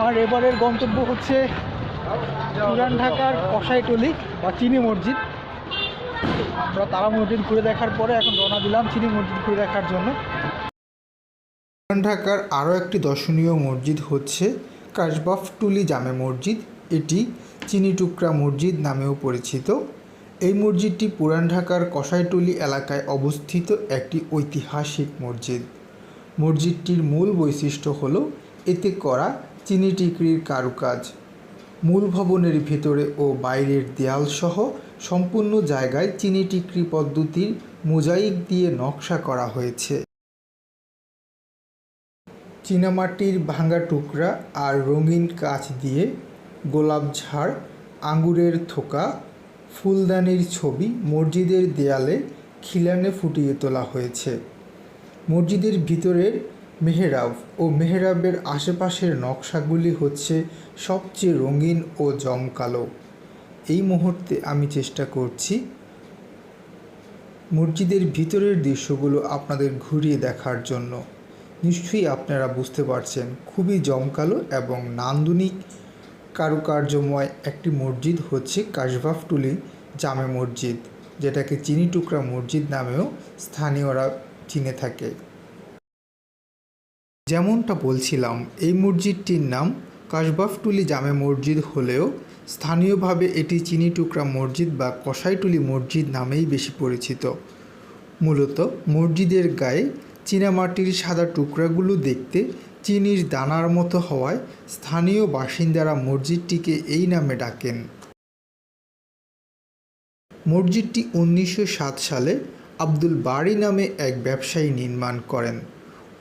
আমার এবারের গন্তব্য হচ্ছে পুরান ঢাকার কসাইটলি বা চিনি মসজিদ। আমরা তারা মসজিদ ঘুরে দেখার পরে এখন রওনা দিলাম চিনি মসজিদ ঘুরে দেখার জন্য। পুরান ঢাকার আরও একটি দর্শনীয় মসজিদ হচ্ছে কাশবাফ টুলি জামে মসজিদ। এটি চিনি টুকরা মসজিদ নামেও পরিচিত। এই মসজিদটি পুরান ঢাকার কসাইটুলি এলাকায় অবস্থিত একটি ঐতিহাসিক মসজিদ। মসজিদটির মূল বৈশিষ্ট্য হল এতে করা চিনি টিকরির কারুকাজ, মূল ভবনের ভেতরে ও বাইরের দেয়ালসহ সম্পূর্ণ জায়গায় চিনি টিকরি পদ্ধতির মোজাইক দিয়ে নকশা করা হয়েছে। চীনামাটির ভাঙা টুকরা আর রঙিন কাঁচ দিয়ে গোলাপ ঝাড়, আঙ্গুরের থোকা, ফুলদানির ছবি মসজিদের দেয়ালে খিলানে ফুটিয়ে তোলা হয়েছে। মসজিদের ভিতরের মেহরাব ও মেহরাবের আশেপাশের নকশাগুলি হচ্ছে সবচেয়ে রঙিন ও জমকালো। এই মুহূর্তে আমি চেষ্টা করছি মসজিদের ভিতরের দৃশ্যগুলো আপনাদের ঘুরিয়ে দেখার জন্য। নিশ্চয়ই আপনারা বুঝতে পারছেন, খুবই জমকালো এবং নান্দনিক কারুকার্যময় একটি মসজিদ হচ্ছে কাশবাফটুলি জামে মসজিদ, যেটাকে চিনি টুকরা মসজিদ নামেও স্থানীয়রা চিনে থাকে। যেমনটা বলছিলাম, এই মসজিদটির নাম কাশবাফটুলি জামে মসজিদ হলেও স্থানীয়ভাবে এটি চিনি টুকরা মসজিদ বা কসাইটুলি মসজিদ নামেই বেশি পরিচিত। মূলত মসজিদের গায়ে চীনামাটির সাদা টুকরাগুলো দেখতে চিনির দানার মতো হওয়ায় স্থানীয় বাসিন্দারা মসজিদটিকে এই নামে ডাকেন। মসজিদটি উনিশশো সাত সালে আব্দুল বারি নামে এক ব্যবসায়ী নির্মাণ করেন।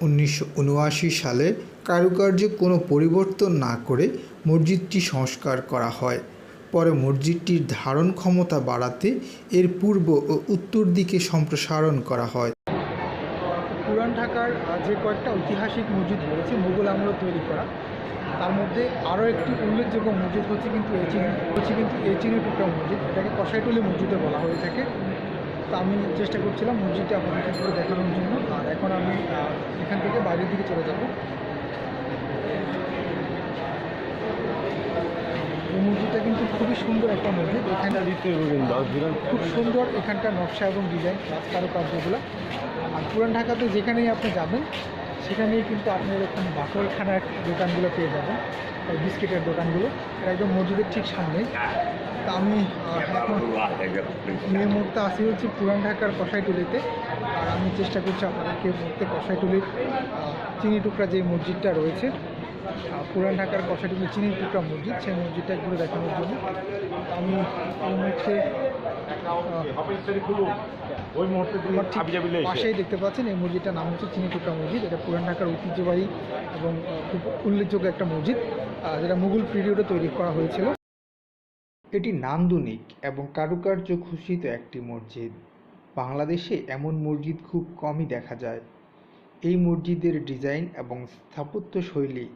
উনিশশো উনআশি সালে কারুকার্যে কোনো পরিবর্তন না করে মসজিদটি সংস্কার করা হয়। পরে মসজিদটির ধারণ ক্ষমতা বাড়াতে এর পূর্ব ও উত্তর দিকে সম্প্রসারণ করা হয়। পুরান ঢাকার যে কয়েকটা ঐতিহাসিক মসজিদ রয়েছে, মুঘল আমলে তৈরি করা, তার মধ্যে আরও একটি উল্লেখযোগ্য মসজিদ হচ্ছে কিন্তু এই চিনি হচ্ছে কিন্তু এই চিনি টুকরা মসজিদ, এটাকে কষাইটুলি মসজিদে বলা হয়ে থাকে। তো আমি চেষ্টা করছিলাম মসজিদটা আপনাদেরকে পুরো দেখানোর জন্য। আর এখন আমি এখান থেকে বাইরের দিকে চলে যাব। মসজিদটা কিন্তু খুবই সুন্দর একটা মসজিদ। এখানে খুব সুন্দর এখানকার নকশা এবং ডিজাইন কারুকার্যগুলো। আর পুরান ঢাকাতে যেখানেই আপনি যাবেন, সেখানেই কিন্তু আপনি এরকম বাকরখানার দোকানগুলো পেয়ে যাবেন বিস্কিটের দোকানগুলো। এটা একদম মসজিদের ঠিক সামনে তা আমি এই মুহূর্তে আসি হচ্ছে পুরান ঢাকার কষাইটুলিতে আর আমি চেষ্টা করছি আপনাদেরকে মুহূর্তে কষাইটুলির চিনি টুকরা যে মসজিদটা রয়েছে পুরান ঢাকার কষাইটুলি চিনি টুকরা মসজিদ, সেই মসজিদটা ঘুরে দেখানোর জন্য। আমি লেগেছে। পাশেই দেখতে পাচ্ছেন এই মসজিদটার নাম হচ্ছে চিনি টুকরা মসজিদ। এটা পুরান ঢাকার ঐতিহ্যবাহী এবং খুব উল্লেখযোগ্য একটা মসজিদ যেটা মুঘল পিরিয়ডে তৈরি করা হয়েছিল। এটি নান্দনিক এবং কারুকার্য ঘোষিত একটি মসজিদ। বাংলাদেশে এমন মসজিদ খুব কমই দেখা যায়। এই মসজিদের ডিজাইন এবং স্থাপত্য শৈলী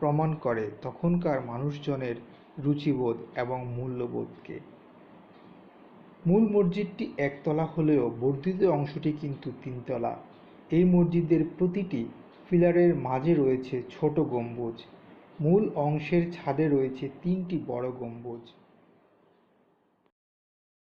প্রমাণ করে তখনকার মানুষজনের রুচিবোধ এবং মূল্যবোধকে। মূল মসজিদটি একতলা হলেও বর্ধিত অংশটি কিন্তু তিনতলা। এই মসজিদের প্রতিটি পিলারের মাঝে রয়েছে ছোট গম্বুজ। মূল অংশের ছাদে রয়েছে তিনটি বড় গম্বুজ।